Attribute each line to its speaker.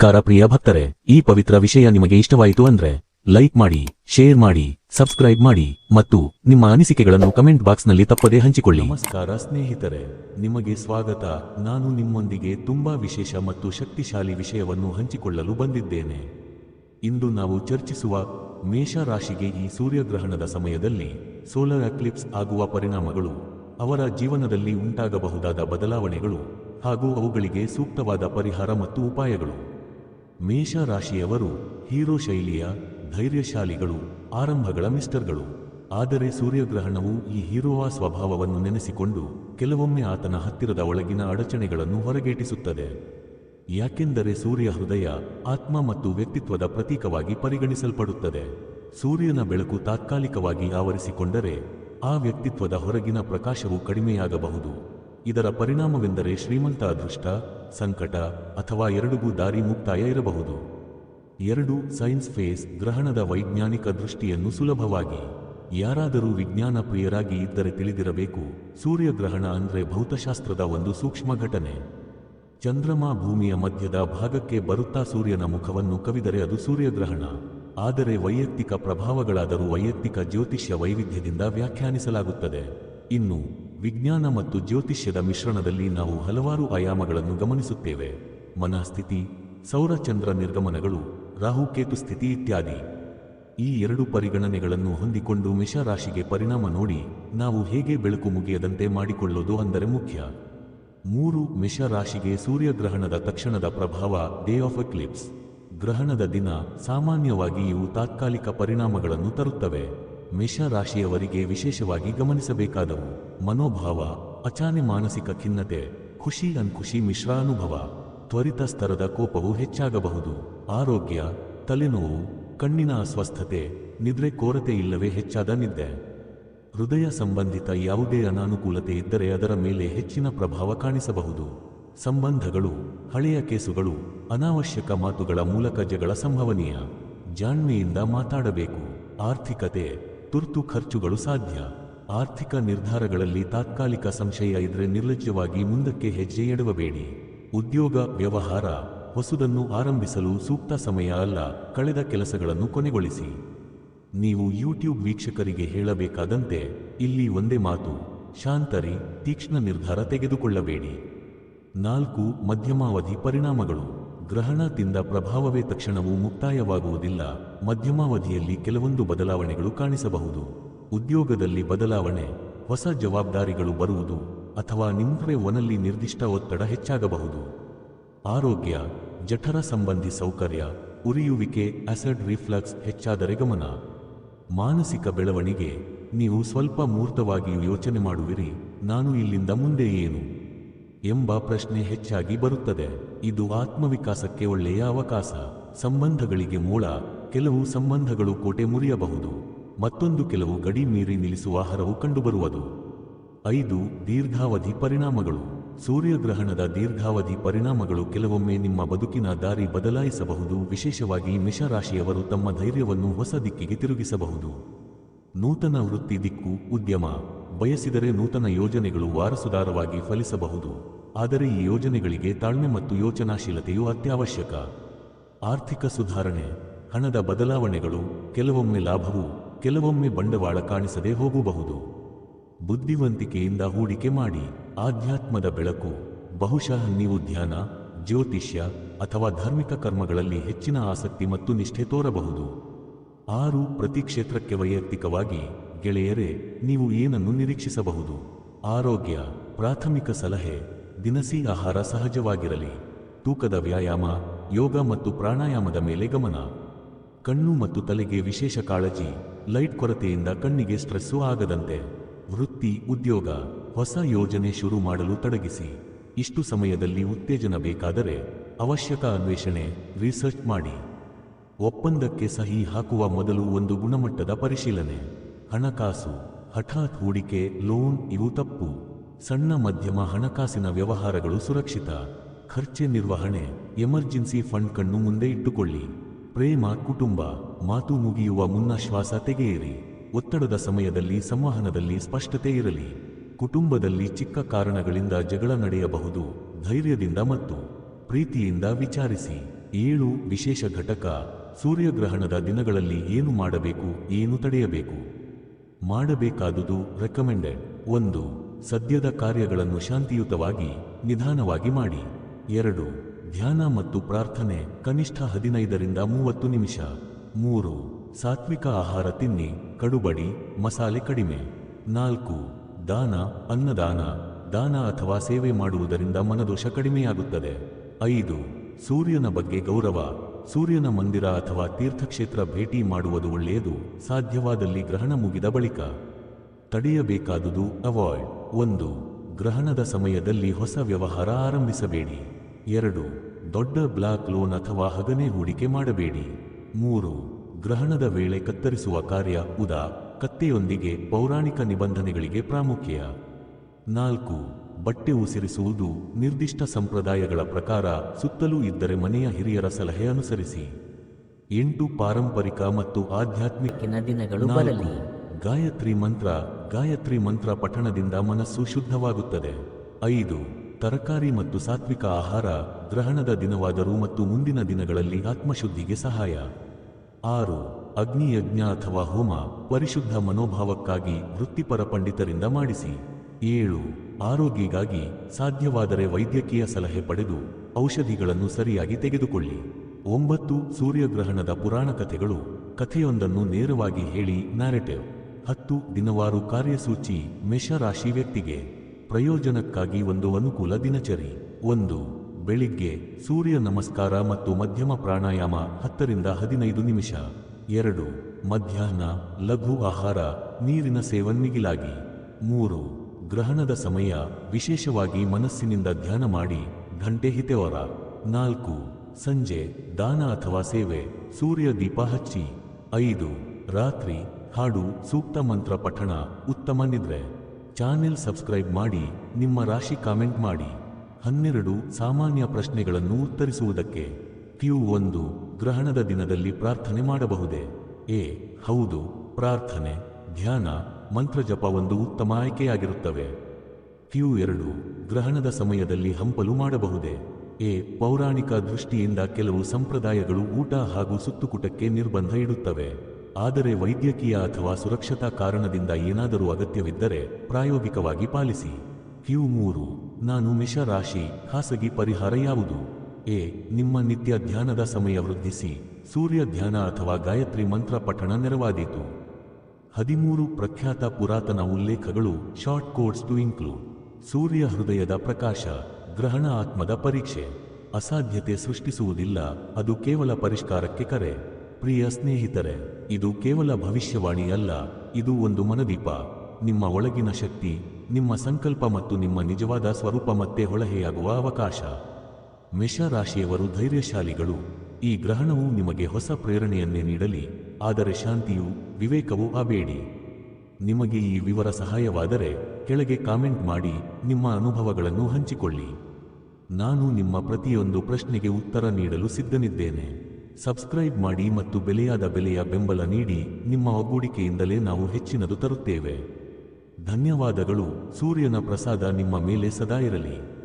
Speaker 1: ನಮಸ್ಕಾರ ಪ್ರಿಯ ಭಕ್ತರೆ, ಈ ಪವಿತ್ರ ವಿಷಯ ನಿಮಗೆ ಇಷ್ಟವಾಯಿತು ಅಂದ್ರೆ, ಲೈಕ್ ಮಾಡಿ, ಶೇರ್ ಮಾಡಿ, ಸಬ್ಸ್ಕ್ರೈಬ್ ಮಾಡಿ ಮತ್ತು ನಿಮ್ಮ ಅನಿಸಿಕೆಗಳನ್ನು ಕಮೆಂಟ್ ಬಾಕ್ಸ್ನಲ್ಲಿ ತಪ್ಪದೇ ಹಂಚಿಕೊಳ್ಳಿ. ನಮಸ್ಕಾರ ಸ್ನೇಹಿತರೆ, ನಿಮಗೆ ಸ್ವಾಗತ. ನಾನು ನಿಮ್ಮೊಂದಿಗೆ ತುಂಬಾ ವಿಶೇಷ ಮತ್ತು ಶಕ್ತಿಶಾಲಿ ವಿಷಯವನ್ನು ಹಂಚಿಕೊಳ್ಳಲು ಬಂದಿದ್ದೇನೆ. ಇಂದು ನಾವು ಚರ್ಚಿಸುವ ಮೇಷ ರಾಶಿಗೆ ಈ ಸೂರ್ಯಗ್ರಹಣದ ಸಮಯದಲ್ಲಿ ಸೋಲಾರ್ ಅಕ್ಲಿಪ್ಸ್ ಆಗುವ ಪರಿಣಾಮಗಳು, ಅವರ ಜೀವನದಲ್ಲಿ ಉಂಟಾಗಬಹುದಾದ ಬದಲಾವಣೆಗಳು ಹಾಗೂ ಅವುಗಳಿಗೆ ಸೂಕ್ತವಾದ ಪರಿಹಾರ ಮತ್ತು ಉಪಾಯಗಳು. ಮೇಷ ರಾಶಿಯವರು ಹೀರೋ ಶೈಲಿಯ ಧೈರ್ಯಶಾಲಿಗಳು, ಆರಂಭಗಳ ಮಿಸ್ಟರ್ಗಳು. ಆದರೆ ಸೂರ್ಯಗ್ರಹಣವು ಈ ಹೀರೋವ ಸ್ವಭಾವವನ್ನು ನೆನೆಸಿಕೊಂಡು ಕೆಲವೊಮ್ಮೆ ಆತನ ಹತ್ತಿರದ ಒಳಗಿನ ಅಡಚಣೆಗಳನ್ನು ಹೊರಗೇಟಿಸುತ್ತದೆ. ಯಾಕೆಂದರೆ ಸೂರ್ಯ ಹೃದಯ ಆತ್ಮ ಮತ್ತು ವ್ಯಕ್ತಿತ್ವದ ಪ್ರತೀಕವಾಗಿ ಪರಿಗಣಿಸಲ್ಪಡುತ್ತದೆ. ಸೂರ್ಯನ ಬೆಳಕು ತಾತ್ಕಾಲಿಕವಾಗಿ ಆವರಿಸಿಕೊಂಡರೆ ಆ ವ್ಯಕ್ತಿತ್ವದ ಹೊರಗಿನ ಪ್ರಕಾಶವು ಕಡಿಮೆಯಾಗಬಹುದು. ಇದರ ಪರಿಣಾಮವೆಂದರೆ ಶ್ರೀಮಂತ ಅದೃಷ್ಟ ಸಂಕಟ ಅಥವಾ ಎರಡುಗೂ ದಾರಿ ಮುಕ್ತಾಯ ಇರಬಹುದು. ಎರಡು ಸೈನ್ಸ್ ಫೇಸ್ ಗ್ರಹಣದ ವೈಜ್ಞಾನಿಕ ದೃಷ್ಟಿಯನ್ನು ಸುಲಭವಾಗಿ, ಯಾರಾದರೂ ವಿಜ್ಞಾನ ಪ್ರಿಯರಾಗಿ ಇದ್ದರೆ ತಿಳಿದಿರಬೇಕು, ಸೂರ್ಯಗ್ರಹಣ ಅಂದ್ರೆ ಭೌತಶಾಸ್ತ್ರದ ಒಂದು ಸೂಕ್ಷ್ಮ ಘಟನೆ. ಚಂದ್ರಮ ಭೂಮಿಯ ಮಧ್ಯದ ಭಾಗಕ್ಕೆ ಬರುತ್ತಾ ಸೂರ್ಯನ ಮುಖವನ್ನು ಕವಿದರೆ ಅದು ಸೂರ್ಯಗ್ರಹಣ, ಆದರೆ ವೈಯಕ್ತಿಕ ಪ್ರಭಾವಗಳಾದರೂ ವೈಯಕ್ತಿಕ ಜ್ಯೋತಿಷ್ಯ ವೈವಿಧ್ಯದಿಂದ ವ್ಯಾಖ್ಯಾನಿಸಲಾಗುತ್ತದೆ. ಇನ್ನು ವಿಜ್ಞಾನ ಮತ್ತು ಜ್ಯೋತಿಷ್ಯದ ಮಿಶ್ರಣದಲ್ಲಿ ನಾವು ಹಲವಾರು ಆಯಾಮಗಳನ್ನು ಗಮನಿಸುತ್ತೇವೆ. ಮನಃಸ್ಥಿತಿ, ಸೌರಚಂದ್ರ ನಿರ್ಗಮನಗಳು ರಾಹುಕೇತು ಸ್ಥಿತಿ ಇತ್ಯಾದಿ. ಈ ಎರಡು ಪರಿಗಣನೆಗಳನ್ನು ಹೊಂದಿಕೊಂಡು ಮೇಷರಾಶಿಗೆ ಪರಿಣಾಮ ನೋಡಿ ನಾವು ಹೇಗೆ ಬೆಳಕು ಮುಗಿಯದಂತೆ ಮಾಡಿಕೊಳ್ಳೋದು ಅಂದರೆ ಮುಖ್ಯ. ಮೂರು, ಮೇಷರಾಶಿಗೆ ಸೂರ್ಯಗ್ರಹಣದ ತಕ್ಷಣದ ಪ್ರಭಾವ ಡೇ ಆಫ್ ಎಕ್ಲಿಪ್ಸ್ ಗ್ರಹಣದ ದಿನ ಸಾಮಾನ್ಯವಾಗಿ ಇವು ತಾತ್ಕಾಲಿಕ ಪರಿಣಾಮಗಳನ್ನು ತರುತ್ತವೆ. ಮೇಷರಾಶಿಯವರಿಗೆ ವಿಶೇಷವಾಗಿ ಗಮನಿಸಬೇಕಾದವು. ಮನೋಭಾವ, ಅಚಾನೆ ಮಾನಸಿಕ ಖಿನ್ನತೆ, ಖುಷಿ ಅನ್ಖುಷಿ ಮಿಶ್ರಾನುಭವ, ತ್ವರಿತ ಸ್ತರದ ಕೋಪವು ಹೆಚ್ಚಾಗಬಹುದು. ಆರೋಗ್ಯ, ತಲೆನೋವು, ಕಣ್ಣಿನ ಅಸ್ವಸ್ಥತೆ, ನಿದ್ರೆ ಕೋರತೆ ಇಲ್ಲವೇ ಹೆಚ್ಚಾದ ನಿದ್ದೆ. ಹೃದಯ ಸಂಬಂಧಿತ ಯಾವುದೇ ಅನಾನುಕೂಲತೆ ಇದ್ದರೆ ಅದರ ಮೇಲೆ ಹೆಚ್ಚಿನ ಪ್ರಭಾವ ಕಾಣಿಸಬಹುದು. ಸಂಬಂಧಗಳು, ಹಳೆಯ ಕೇಸುಗಳು, ಅನಾವಶ್ಯಕ ಮಾತುಗಳ ಮೂಲಕ ಜಗಳ ಸಂಭವನೀಯ. ಜಾಣ್ಮೆಯಿಂದ ಮಾತಾಡಬೇಕು. ಆರ್ಥಿಕತೆ ತುರ್ತು ಖರ್ಚುಗಳು ಸಾಧ್ಯ. ಆರ್ಥಿಕ ನಿರ್ಧಾರಗಳಲ್ಲಿ ತಾತ್ಕಾಲಿಕ ಸಂಶಯ ಇದ್ರೆ ನಿರ್ಲಜ್ಯವಾಗಿ ಮುಂದಕ್ಕೆ ಹೆಜ್ಜೆ ಎಡವಬೇಡಿ. ಉದ್ಯೋಗ, ವ್ಯವಹಾರ, ಹೊಸದನ್ನು ಆರಂಭಿಸಲು ಸೂಕ್ತ ಸಮಯ ಅಲ್ಲ, ಕಳೆದ ಕೆಲಸಗಳನ್ನು ಕೊನೆಗೊಳಿಸಿ. ನೀವು ಯೂಟ್ಯೂಬ್ ವೀಕ್ಷಕರಿಗೆ ಹೇಳಬೇಕಾದಂತೆ, ಇಲ್ಲಿ ಒಂದೇ ಮಾತು, ಶಾಂತರಿ, ತೀಕ್ಷ್ಣ ನಿರ್ಧಾರ ತೆಗೆದುಕೊಳ್ಳಬೇಡಿ. ನಾಲ್ಕು, ಮಧ್ಯಮಾವಧಿ ಪರಿಣಾಮಗಳು. ಗ್ರಹಣದಿಂದ ಪ್ರಭಾವವೇ ತಕ್ಷಣವೂ ಮುಕ್ತಾಯವಾಗುವುದಿಲ್ಲ. ಮಧ್ಯಮಾವಧಿಯಲ್ಲಿ ಕೆಲವೊಂದು ಬದಲಾವಣೆಗಳು ಕಾಣಿಸಬಹುದು. ಉದ್ಯೋಗದಲ್ಲಿ ಬದಲಾವಣೆ, ಹೊಸ ಜವಾಬ್ದಾರಿಗಳು ಬರುವುದು, ಅಥವಾ ನಿಮ್ಮವೇ ಒನಲ್ಲಿ ನಿರ್ದಿಷ್ಟ ಒತ್ತಡ ಹೆಚ್ಚಾಗಬಹುದು. ಆರೋಗ್ಯ, ಜಠರ ಸಂಬಂಧಿ ಸೌಕರ್ಯ, ಉರಿಯುವಿಕೆ ಅಸಿಡ್ ರಿಫ್ಲಕ್ಸ್ ಹೆಚ್ಚಾದರೆ ಗಮನ. ಮಾನಸಿಕ ಬೆಳವಣಿಗೆ, ನೀವು ಸ್ವಲ್ಪ ಮೂರ್ತವಾಗಿಯೂ ಯೋಚನೆ ಮಾಡುವಿರಿ, ನಾನು ಇಲ್ಲಿಂದ ಮುಂದೆ ಏನು? ಎಂಬ ಪ್ರಶ್ನೆ ಹೆಚ್ಚಾಗಿ ಬರುತ್ತದೆ. ಇದು ಆತ್ಮವಿಕಾಸಕ್ಕೆ ಒಳ್ಳೆಯ ಅವಕಾಶ. ಸಂಬಂಧಗಳಿಗೆ ಮೂಲ. ಕೆಲವು ಸಂಬಂಧಗಳು ಕೋಟೆ ಮುರಿಯಬಹುದು. ಮತ್ತೊಂದು ಕೆಲವು ಗಡಿ ಮೀರಿ ನಿಲ್ಲಿಸುವ ಹರವು ಕಂಡುಬರುವುದು. ಐದು, ದೀರ್ಘಾವಧಿ ಪರಿಣಾಮಗಳು. ಸೂರ್ಯಗ್ರಹಣದ ದೀರ್ಘಾವಧಿ ಪರಿಣಾಮಗಳು ಕೆಲವೊಮ್ಮೆ ನಿಮ್ಮ ಬದುಕಿನ ದಾರಿ ಬದಲಾಯಿಸಬಹುದು. ವಿಶೇಷವಾಗಿ ಮಿಷರಾಶಿಯವರು ತಮ್ಮ ಧೈರ್ಯವನ್ನು ಹೊಸ ದಿಕ್ಕಿಗೆ ತಿರುಗಿಸಬಹುದು. ನೂತನ ವೃತ್ತಿ ದಿಕ್ಕು ಉದ್ಯಮ. ಬಯಸಿದರೆ ನೂತನ ಯೋಜನೆಗಳು ವಾರಸುದಾರವಾಗಿ ಫಲಿಸಬಹುದು. ಆದರೆ ಈ ಯೋಜನೆಗಳಿಗೆ ತಾಳ್ಮೆ ಮತ್ತು ಯೋಚನಾಶೀಲತೆಯು ಅತ್ಯವಶ್ಯಕ. ಆರ್ಥಿಕ ಸುಧಾರಣೆ, ಹಣದ ಬದಲಾವಣೆಗಳು, ಕೆಲವೊಮ್ಮೆ ಲಾಭವು, ಕೆಲವೊಮ್ಮೆ ಬಂಡವಾಳ ಕಾಣಿಸದೆ ಹೋಗಬಹುದು. ಬುದ್ಧಿವಂತಿಕೆಯಿಂದ ಹೂಡಿಕೆ ಮಾಡಿ, ಆಧ್ಯಾತ್ಮದ ಬೆಳಕು, ಬಹುಶಃ ನೀವು ಧ್ಯಾನ, ಜ್ಯೋತಿಷ್ಯ ಅಥವಾ ಧಾರ್ಮಿಕ ಕರ್ಮಗಳಲ್ಲಿ ಹೆಚ್ಚಿನ ಆಸಕ್ತಿ ಮತ್ತು ನಿಷ್ಠೆ ತೋರಬಹುದು. ಆರು ಪ್ರತಿ ಕ್ಷೇತ್ರಕ್ಕೆ ವೈಯಕ್ತಿಕವಾಗಿ, ಗೆಳೆಯರೇ, ನೀವು ಏನನ್ನು ನಿರೀಕ್ಷಿಸಬಹುದು? ಆರೋಗ್ಯ, ಪ್ರಾಥಮಿಕ ಸಲಹೆ ದಿನಸಿ ಆಹಾರ ಸಹಜವಾಗಿರಲಿ. ತೂಕದ ವ್ಯಾಯಾಮ, ಯೋಗ ಮತ್ತು ಪ್ರಾಣಾಯಾಮದ ಮೇಲೆ ಗಮನ. ಕಣ್ಣು ಮತ್ತು ತಲೆಗೆ ವಿಶೇಷ ಕಾಳಜಿ, ಲೈಟ್ ಕೊರತೆಯಿಂದ ಕಣ್ಣಿಗೆ ಸ್ಟ್ರೆಸ್ಸು ಆಗದಂತೆ. ವೃತ್ತಿ, ಉದ್ಯೋಗ, ಹೊಸ ಯೋಜನೆ ಶುರು ಮಾಡಲು ತಡಗಿಸಿ. ಇಷ್ಟು ಸಮಯದಲ್ಲಿ ಉತ್ತೇಜನ ಬೇಕಾದರೆ ಅವಶ್ಯಕ ಅನ್ವೇಷಣೆ, ರಿಸರ್ಚ್ ಮಾಡಿ. ಒಪ್ಪಂದಕ್ಕೆ ಸಹಿ ಹಾಕುವ ಮೊದಲು ಒಂದು ಗುಣಮಟ್ಟದ ಪರಿಶೀಲನೆ. ಹಣಕಾಸು, ಹಠಾತ್ ಹೂಡಿಕೆ, ಲೋನ್ ಇವು ತಪ್ಪು. ಸಣ್ಣ ಮಧ್ಯಮ ಹಣಕಾಸಿನ ವ್ಯವಹಾರಗಳು ಸುರಕ್ಷಿತ. ಖರ್ಚೆ ನಿರ್ವಹಣೆ, ಎಮರ್ಜೆನ್ಸಿ ಫಂಡ್ ಕಣ್ಣು ಮುಂದೆ ಇಟ್ಟುಕೊಳ್ಳಿ. ಪ್ರೇಮ, ಕುಟುಂಬ, ಮಾತು ಮುಗಿಯುವ ಮುನ್ನ ಶ್ವಾಸ ತೆಗೆಯಿರಿ. ಒತ್ತಡದ ಸಮಯದಲ್ಲಿ ಸಂವಹನದಲ್ಲಿ ಸ್ಪಷ್ಟತೆ ಇರಲಿ. ಕುಟುಂಬದಲ್ಲಿ ಚಿಕ್ಕ ಕಾರಣಗಳಿಂದ ಜಗಳ ನಡೆಯಬಹುದು, ಧೈರ್ಯದಿಂದ ಮತ್ತು ಪ್ರೀತಿಯಿಂದ ವಿಚಾರಿಸಿ. ಏಳು ವಿಶೇಷ ಘಟಕ, ಸೂರ್ಯಗ್ರಹಣದ ದಿನಗಳಲ್ಲಿ ಏನು ಮಾಡಬೇಕು, ಏನು ತಡೆಯಬೇಕು? ಮಾಡಬೇಕಾದುದು ರೆಕಮೆಂಡೆಡ್ ಒಂದು ಸದ್ಯದ ಕಾರ್ಯಗಳನ್ನು ಶಾಂತಿಯುತವಾಗಿ ನಿಧಾನವಾಗಿ ಮಾಡಿ. ಎರಡು, ಧ್ಯಾನ ಮತ್ತು ಪ್ರಾರ್ಥನೆ ಕನಿಷ್ಠ ಹದಿನೈದರಿಂದ ಮೂವತ್ತು ನಿಮಿಷ. ಮೂರು, ಸಾತ್ವಿಕ ಆಹಾರ ತಿನ್ನಿ, ಕಡುಬಡಿ, ಮಸಾಲೆ ಕಡಿಮೆ. ನಾಲ್ಕು, ದಾನ, ಅನ್ನದಾನ, ದಾನ ಅಥವಾ ಸೇವೆ ಮಾಡುವುದರಿಂದ ಮನದೋಷ ಕಡಿಮೆಯಾಗುತ್ತದೆ. ಐದು, ಸೂರ್ಯನ ಬಗ್ಗೆ ಗೌರವ, ಸೂರ್ಯನ ಮಂದಿರ ಅಥವಾ ತೀರ್ಥಕ್ಷೇತ್ರ ಭೇಟಿ ಮಾಡುವುದು ಒಳ್ಳೆಯದು, ಸಾಧ್ಯವಾದಲ್ಲಿ ಗ್ರಹಣ ಮುಗಿದ ಬಳಿಕ. ತಡೆಯಬೇಕಾದುದು ಅವಾಯ್ಡ್ ಒಂದು ಗ್ರಹಣದ ಸಮಯದಲ್ಲಿ ಹೊಸ ವ್ಯವಹಾರ ಆರಂಭಿಸಬೇಡಿ. ಎರಡು ದೊಡ್ಡ ಬ್ಲಾಕ್ ಲೋನ್ ಅಥವಾ ಹಗನೆ ಹೂಡಿಕೆ ಮಾಡಬೇಡಿ. ಮೂರು ಗ್ರಹಣದ ವೇಳೆ ಕತ್ತರಿಸುವ ಕಾರ್ಯ ಉದಾ ಕತ್ತೆಯೊಂದಿಗೆ ಪೌರಾಣಿಕ ನಿಬಂಧನೆಗಳಿಗೆ ಪ್ರಾಮುಖ್ಯ. ನಾಲ್ಕು ಬಟ್ಟೆ ಉಸಿರಿಸುವುದು ನಿರ್ದಿಷ್ಟ ಸಂಪ್ರದಾಯಗಳ ಪ್ರಕಾರ ಸುತ್ತಲೂ ಇದ್ದರೆ ಮನೆಯ ಹಿರಿಯರ ಸಲಹೆ ಅನುಸರಿಸಿ. ಎಂಟು ಪಾರಂಪರಿಕ ಮತ್ತು ಆಧ್ಯಾತ್ಮಿಕ
Speaker 2: ದಿನಗಳು
Speaker 1: ಗಾಯತ್ರಿ ಮಂತ್ರ ಗಾಯತ್ರಿ ಮಂತ್ರ ಪಠಣದಿಂದ ಮನಸ್ಸು ಶುದ್ಧವಾಗುತ್ತದೆ. ಐದು, ತರಕಾರಿ ಮತ್ತು ಸಾತ್ವಿಕ ಆಹಾರ, ಗ್ರಹಣದ ದಿನವಾದರೂ ಮತ್ತು ಮುಂದಿನ ದಿನಗಳಲ್ಲಿ ಆತ್ಮಶುದ್ಧಿಗೆ ಸಹಾಯ. ಆರು, ಅಗ್ನಿಯಜ್ಞ ಅಥವಾ ಹೋಮ, ಪರಿಶುದ್ಧ ಮನೋಭಾವಕ್ಕಾಗಿ ವೃತ್ತಿಪರ ಪಂಡಿತರಿಂದ ಮಾಡಿಸಿ. ಏಳು, ಆರೋಗ್ಯಗಾಗಿ ಸಾಧ್ಯವಾದರೆ ವೈದ್ಯಕೀಯ ಸಲಹೆ ಪಡೆದು ಔಷಧಿಗಳನ್ನು ಸರಿಯಾಗಿ ತೆಗೆದುಕೊಳ್ಳಿ. ಒಂಬತ್ತು, ಸೂರ್ಯಗ್ರಹಣದ ಪುರಾಣ ಕಥೆಗಳು, ಕಥೆಯೊಂದನ್ನು ನೇರವಾಗಿ ಹೇಳಿ ನ್ಯಾರೆಟಿವ್ ಹತ್ತು ದಿನವಾರು ಕಾರ್ಯಸೂಚಿ ಮೇಷರಾಶಿ ವ್ಯಕ್ತಿಗೆ ಪ್ರಯೋಜನಕ್ಕಾಗಿ ಒಂದು ಅನುಕೂಲ ದಿನಚರಿ. ಒಂದು, ಬೆಳಿಗ್ಗೆ ಸೂರ್ಯ ನಮಸ್ಕಾರ ಮತ್ತು ಮಧ್ಯಮ ಪ್ರಾಣಾಯಾಮ ಹತ್ತರಿಂದ ಹದಿನೈದು ನಿಮಿಷ. ಎರಡು, ಮಧ್ಯಾಹ್ನ ಲಘು ಆಹಾರ, ನೀರಿನ ಸೇವನ್ನಿಗಿಲಾಗಿ ಮೂರು, ಗ್ರಹಣದ ಸಮಯ ವಿಶೇಷವಾಗಿ ಮನಸ್ಸಿನಿಂದ ಧ್ಯಾನ ಮಾಡಿ ಘಂಟೆ ಹಿತೆವರ. ನಾಲ್ಕು, ಸಂಜೆ ದಾನ ಅಥವಾ ಸೇವೆ ಸೂರ್ಯ ದೀಪ ಹಚ್ಚಿ. ಐದು, ರಾತ್ರಿ ಹಾಡು ಸೂಕ್ತ ಮಂತ್ರ ಪಠಣ ಉತ್ತಮ ನಿದ್ರೆ. ಚಾನೆಲ್ ಸಬ್ಸ್ಕ್ರೈಬ್ ಮಾಡಿ ನಿಮ್ಮ ರಾಶಿ ಕಾಮೆಂಟ್ ಮಾಡಿ. ಹನ್ನೆರಡು ಸಾಮಾನ್ಯ ಪ್ರಶ್ನೆಗಳನ್ನು ಉತ್ತರಿಸುವುದಕ್ಕೆ ಕ್ಯೂ ಒಂದು ಗ್ರಹಣದ ದಿನದಲ್ಲಿ ಪ್ರಾರ್ಥನೆ ಮಾಡಬಹುದೇ? ಎ, ಹೌದು, ಪ್ರಾರ್ಥನೆ, ಧ್ಯಾನ, ಮಂತ್ರಜಪ ಒಂದು ಉತ್ತಮ ಆಯ್ಕೆಯಾಗಿರುತ್ತವೆ. ಕ್ಯೂ ಎರಡು ಗ್ರಹಣದ ಸಮಯದಲ್ಲಿ ಹಂಪಲು ಮಾಡಬಹುದೇ? ಎ, ಪೌರಾಣಿಕ ದೃಷ್ಟಿಯಿಂದ ಕೆಲವು ಸಂಪ್ರದಾಯಗಳು ಊಟ ಹಾಗೂ ಸುತ್ತುಕುಟಕ್ಕೆ ನಿರ್ಬಂಧ ಇಡುತ್ತವೆ. ಆದರೆ ವೈದ್ಯಕೀಯ ಅಥವಾ ಸುರಕ್ಷತಾ ಕಾರಣದಿಂದ ಏನಾದರೂ ಅಗತ್ಯವಿದ್ದರೆ ಪ್ರಾಯೋಗಿಕವಾಗಿ ಪಾಲಿಸಿ. ಕ್ಯೂ ಮೂರು. ನಾನು ಮಿಷರಾಶಿ. ಖಾಸಗಿ ಪರಿಹಾರ ಯಾವುದು? ಎ. ನಿಮ್ಮ ನಿತ್ಯ ಧ್ಯಾನದ ಸಮಯ ವೃದ್ಧಿಸಿ. ಸೂರ್ಯ ಧ್ಯಾನ ಅಥವಾ ಗಾಯತ್ರಿ ಮಂತ್ರ ಪಠಣ ನೆರವಾದೀತು. ಹದಿಮೂರು. ಪ್ರಖ್ಯಾತ ಪುರಾತನ ಉಲ್ಲೇಖಗಳು. Short codes to include. ಸೂರ್ಯ ಹೃದಯದ ಪ್ರಕಾಶ. ಗ್ರಹಣ ಆತ್ಮದ ಪರೀಕ್ಷೆ. ಅಸಾಧ್ಯತೆ ಸೃಷ್ಟಿಸುವುದಿಲ್ಲ. ಅದು ಕೇವಲ ಪರಿಷ್ಕಾರಕ್ಕೆ ಕರೆ. ಪ್ರಿಯ ಸ್ನೇಹಿತರೆ, ಇದು ಕೇವಲ ಭವಿಷ್ಯವಾಣಿ ಅಲ್ಲ ಇದು ಒಂದು ಮನದೀಪ. ನಿಮ್ಮ ಒಳಗಿನ ಶಕ್ತಿ, ನಿಮ್ಮ ಸಂಕಲ್ಪ ಮತ್ತು ನಿಮ್ಮ ನಿಜವಾದ ಸ್ವರೂಪ ಮತ್ತೆ ಹೊಳಹೆಯಾಗುವ ಅವಕಾಶ. ಮೇಷರಾಶಿಯವರು ಧೈರ್ಯಶಾಲಿಗಳು. ಈ ಗ್ರಹಣವು ನಿಮಗೆ ಹೊಸ ಪ್ರೇರಣೆಯನ್ನೇ ನೀಡಲಿ, ಆದರೆ ಶಾಂತಿಯು ವಿವೇಕವೂ ಆಬೇಡಿ ನಿಮಗೆ ಈ ವಿವರ ಸಹಾಯವಾದರೆ, ಕೆಳಗೆ ಕಾಮೆಂಟ್ ಮಾಡಿ ನಿಮ್ಮ ಅನುಭವಗಳನ್ನು ಹಂಚಿಕೊಳ್ಳಿ. ನಾನು ನಿಮ್ಮ ಪ್ರತಿಯೊಂದು ಪ್ರಶ್ನೆಗೆ ಉತ್ತರ ನೀಡಲು ಸಿದ್ಧನಿದ್ದೇನೆ. ಸಬ್ಸ್ಕ್ರೈಬ್ ಮಾಡಿ ಮತ್ತು ಬೆಲೆಯಾದ ಬೆಲೆಯ ಬೆಂಬಲ ನೀಡಿ ನಿಮ್ಮ ಒಗ್ಗೂಡಿಕೆಯಿಂದಲೇ ನಾವು ಹೆಚ್ಚಿನದು ತರುತ್ತೇವೆ. ಧನ್ಯವಾದಗಳು. ಸೂರ್ಯನ ಪ್ರಸಾದ ನಿಮ್ಮ ಮೇಲೆ ಸದಾ ಇರಲಿ.